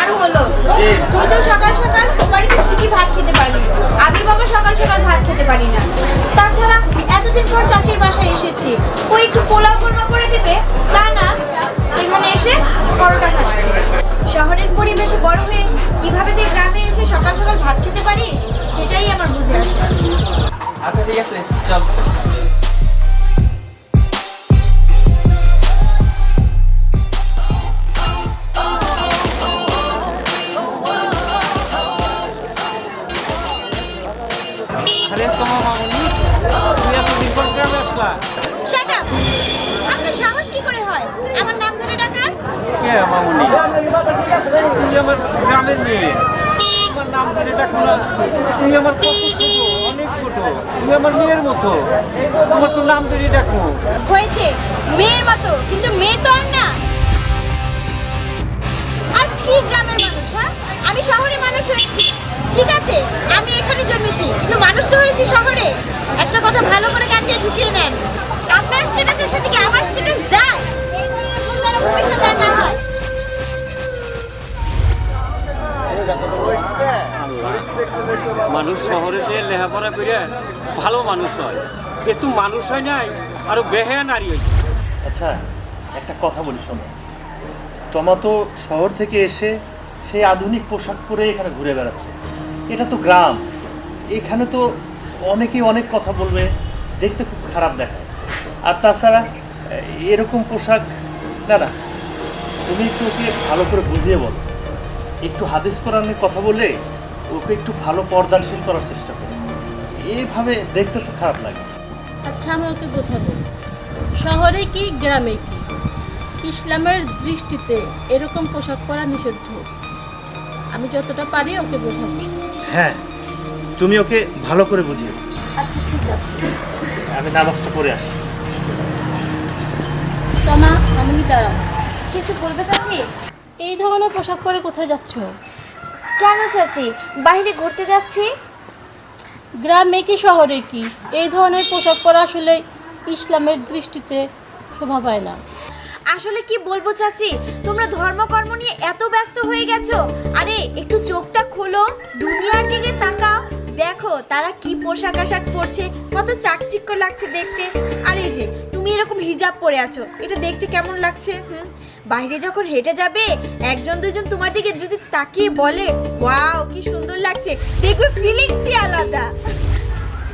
আর হলো, তুই তো সকাল সকাল বাড়িতে ঠিকই ভাত খেতে পারলি? আমি বাবা সকাল সকাল ভাত খেতে পারি না। তাছাড়া এতদিন পর চাচির বাসায় এসেছি। ও একটু পোলাও কোরমা করে দিবে, তা না, এখানে এসে পরোটা খাচ্ছি। শহরের পরিবেশে বড় হয়ে কীভাবে যে গ্রামে এসে সকাল সকাল ভাত খেতে পারিস সেটাই আমার বুঝে আসে আচ্ছা ঠিক আছে, চল। তো আর কি গ্রামের মানুষ হ্যাঁ? আমি শহরে মানুষ হয়েছি, ঠিক আছে? আমি এখানে জন্মেছি, কিন্তু মানুষ তো হয়েছি শহরে। একটা কথা ভালো করে কান দিয়ে ঢুকিয়ে নেন। আপনার স্ট্যাটাসের সাথে আমার স্ট্যাটাস যায়? ভবিষ্যতে হয়। মানুষ শহরে যে লেখাপড়া করে ভালো মানুষ হয়, এ তো মানুষ হয় নাই, আরও বেহে নারী হয়েছে আচ্ছা একটা কথা বলি, শোনো। তোমা তো শহর থেকে এসে সেই আধুনিক পোশাক পরে এখানে ঘুরে বেড়াচ্ছে। এটা তো গ্রাম। এখানে তো অনেকেই অনেক কথা বলবে, দেখতে খুব খারাপ দেখায়। আর তাছাড়া এরকম পোশাক, না না, তুমি একটু ওকে ভালো করে বুঝিয়ে বলো। একটু হাদিস কোরআনের কথা বলে ওকে একটু ভালো পর্দানশীল করার চেষ্টা করো। এইভাবে দেখতে তো খারাপ লাগে। আচ্ছা আমি ওকে বোঝাবো। শহরে কি গ্রামে কি? ইসলামের দৃষ্টিতে এরকম পোশাক পরা নিষিদ্ধ। আমি যতটা পারি ওকে বোঝাবো। হ্যাঁ তুমি ওকে ভালো করে বুঝিয়ে আচ্ছা ঠিক আছে। আমি নামাজটা পড়ে আসি। তোমা আমি দাঁড়াও। কিছু বলবে চাচি এই ধরনের পোশাক পরে কোথায় যাচ্ছ? কেন চাচি? বাইরে ঘুরতে যাচ্ছি? গ্রামে কি শহরে কি? এই ধরনের পোশাক পরা আসলে ইসলামের দৃষ্টিতে শোভা পায় না। আসলে কি বলব চাচি? তোমরা ধর্মকর্ম নিয়ে এত ব্যস্ত হয়ে গেছো। আরে একটু চোখটা খোলো দুনিয়ার দিকে তাকাও। দেখো তারা কি পোশাক আশাক পরছে কত চাকচিক্য লাগছে দেখতে। আর এই যে তুমি এরকম হিজাব পরে আছো এটা দেখতে কেমন লাগছে হুম? বাইরে যখন হেঁটে যাবে একজন দুজন তোমার দিকে যদি তাকিয়ে বলে ওয়াও কি সুন্দর লাগছে। দেখবে ফিলিংসই আলাদা।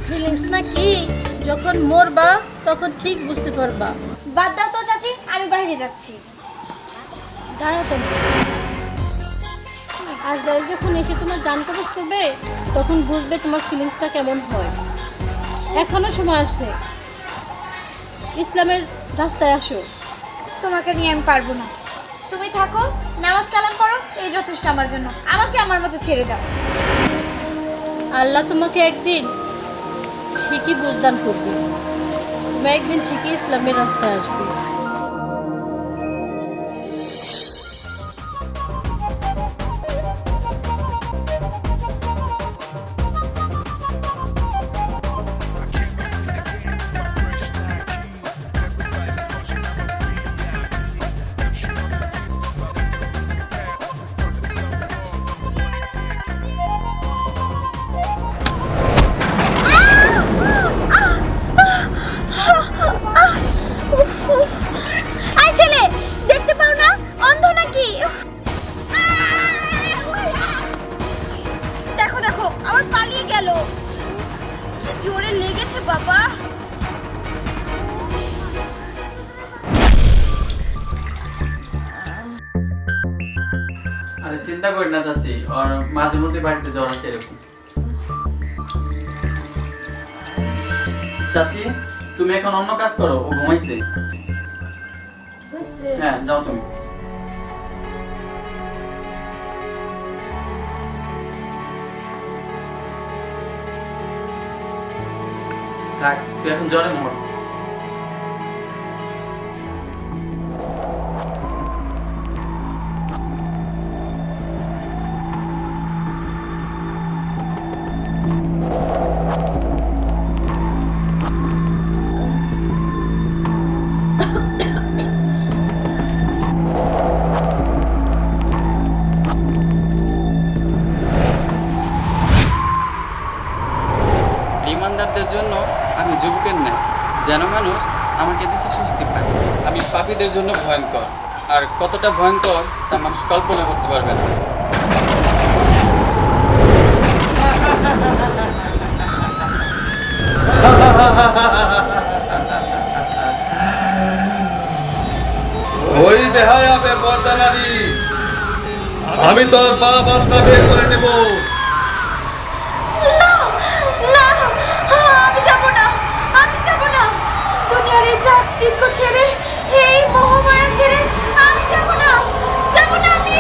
ফিলিংস না কি? যখন মরবা তখন ঠিক বুঝতে পারবা। বাদ দাও তো চাচি আমি বাইরে যাচ্ছি। দাঁড়াও তো। আজ রাত যখন এসে তোমার জান কবজ করবে তখন বুঝবে তোমার ফিলিংসটা কেমন হয়। এখনও সময় আছে। ইসলামের রাস্তায় আসো। তোমাকে নিয়ে আমি পারব না। তুমি থাকো, নামাজ কালাম করো এই যথেষ্ট আমার জন্য। আমাকে আমার মতো ছেড়ে দাও। আল্লাহ তোমাকে একদিন ঠিকই বুঝদান করবে। তুমি একদিন ঠিকই ইসলামের রাস্তায় আসবে। আরে চিন্তা করি না চাচি আর মাঝে মধ্যে বাড়িতে জ্বর আসে এরকম। চাচি তুমি এখন অন্য কাজ করো ও ঘুমাইছে। হ্যাঁ যাও তুমি। থাক তুই এখন জ্বরে মর। ইমানদারদের জন্য আমি যুবকের ন্যায়, যেন মানুষ আমাকে দেখে স্বস্তি পায়। আমি পাপীদের জন্য ভয়ঙ্কর, আর কতটা ভয়ঙ্কর তা মানুষ কল্পনা করতে পারবে না। ওই আমি তোর বাপ আত্মা বের করে নেব। চাকচিক্য ছেড়ে এই মোহমায়া ছেড়ে আমি যাব না যাব না আমি।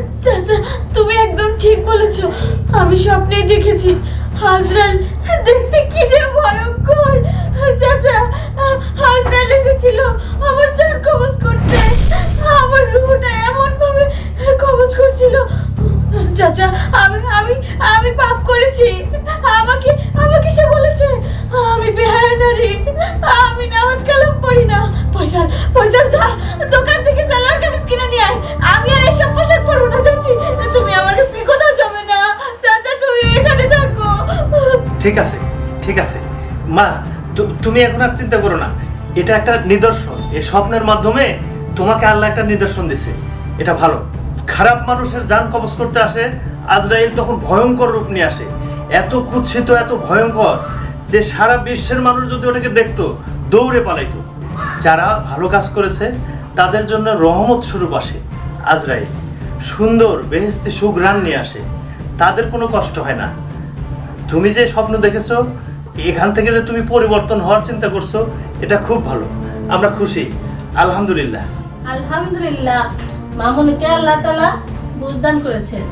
আচ্ছা, আচ্ছা, আচ্ছা, তুমি একদম ঠিক বলেছ। আমি স্বপ্নেই দেখেছি। হাজরাল দেখতে কি যে ভয়ঙ্কর। চাচা হাজরাল এসেছিল আমার জান কবজ করতে। আমার রুহটা এমন ভাবে কবজ করছিল। চাচা, আমি আমি আমি পাপ করেছি। আমাকে আমাকে সে বলেছে, আমি বেহায়া নারী, আমি নামাজ কালাম পড়ি না। পয়সা পয়সা যা, দোকান থেকে সালোয়ার কামিজ কিনে নিয়ে আয়। আমি আর এইসব পোশাক পরবো না যাচ্ছি। তুমি আমার কাছে কোথাও যাবে না। চাচা, তুমি এখানে থাকো। ঠিক আছে ঠিক আছে। মা তুমি এখন আর চিন্তা করো না। এটা একটা নিদর্শন। এই স্বপ্নের মাধ্যমে তোমাকে আল্লাহ একটা নিদর্শন দিছে। এটা ভালো। খারাপ মানুষের যান কবজ করতে আসে, আজরাইল তখন ভয়ঙ্কর রূপ নিয়ে আসে। এত কুৎসিত, এত ভয়ঙ্কর যে সারা বিশ্বের মানুষ যদি ওটাকে দেখতো, দৌড়ে পালাইত। যারা ভালো কাজ করেছে, তাদের জন্য রহমত স্বরূপ আসে আজরাইল। সুন্দর বেহেস্তি সুগ্রাণ নিয়ে আসে। তাদের কোনো কষ্ট হয় না। তুমি যে স্বপ্ন দেখেছ, এখান থেকে যে তুমি পরিবর্তন হওয়ার চিন্তা করছ, এটা খুব ভালো। আমরা খুশি। আলহামদুলিল্লাহ। আলহামদুলিল্লাহ। মামুনিকে আল্লাহ তালা বুঝদান করেছেন।